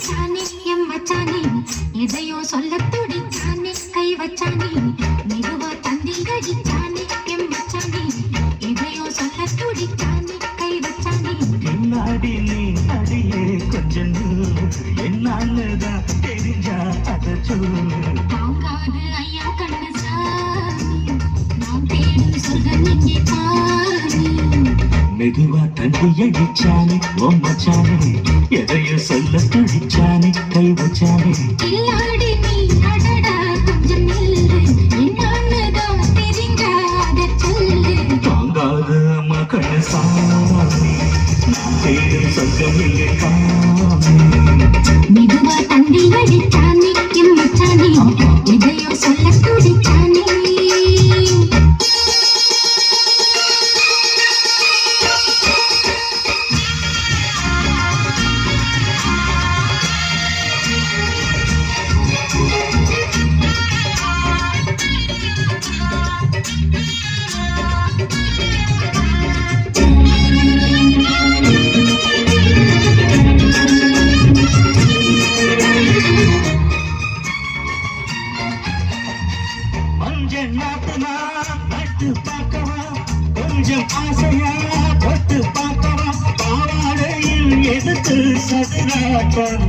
அடிச்சானே M மச்சானே எதையோ சொல்ல துடிச்சானே கை வச்சானே மெதுவா தந்தில் அடிச்சானே எம் மச்சானே எதையோ சொல்ல துடிச்சானே கை வச்சானே. பின்னாடி நீ அடியே கொஞ்சம் என்னான்னுதான் தெரிஞ்சா அதை சொல்லு. தாங்காது ஐயா கண்ணு நாம் தேடும் இங்கே பாரு. மெதுவா தண்ணி அடிச்சானே ஓ மச்சானே எதையோ சொல்ல துடிச்சானே கை வச்சானே. தாங்காத கண்ணு சாமி தேடும் சொர்க்கம் இல்லை காமி. மெதுவா தந்தி அடிச்சானே நாட்டுமா நட்டு பார்க்கவா? கொஞ்சம் ஆசையா தொட்டு பார்க்கவா? பாவாடையில் எதுக்கு சதுராட்டம்.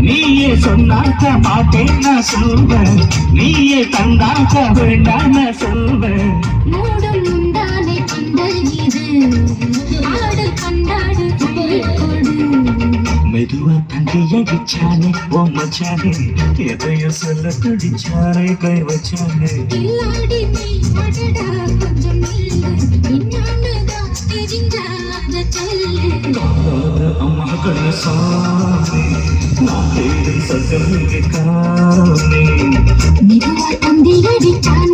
நீயே சொன்னாக்க மாட்டேன் நான் சொல்வேன். நீயே தந்தாக்க வேண்டாம் நான் சொல்வேன். அடிச்சானே ஓ மச்சானே எதையோ சொல்ல துடிச்சானே கை வச்சானே. அம்மா கண்ணு சாமி நான் தேடும் சத்தம் தந்தி அடிச்சானே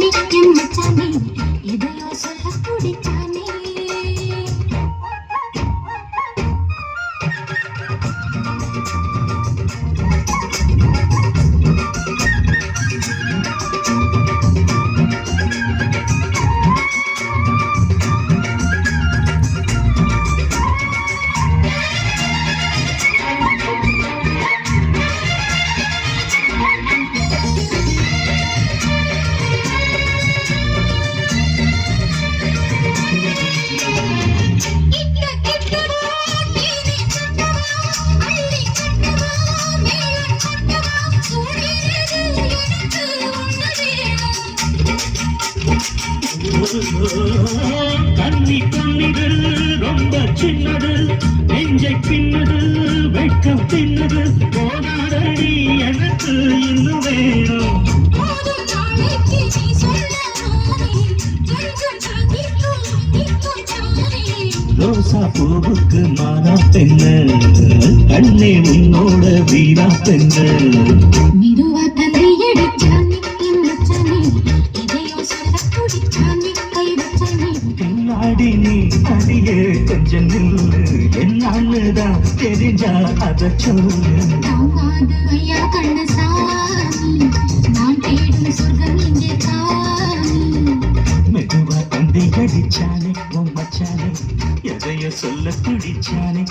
கண்ணி கண்ணிது ரொம்ப சின்னது நெஞ்சை பின்னது வெட்கம் பின்னது. ரோசா பூவுக்கு மாறா பெண்ணு கண்ணே உன்னோட கை வச்சானே பின்னாடி நீ அடியே கொஞ்சம் நில்லு. என்னான்னுதான் தெரிஞ்சா அதை சொல்லு. தாங்காது ஐயா கண்ண சாமி நான் தேடும் சொர்க்கம் இங்கே சொல்ல துடிச்சானே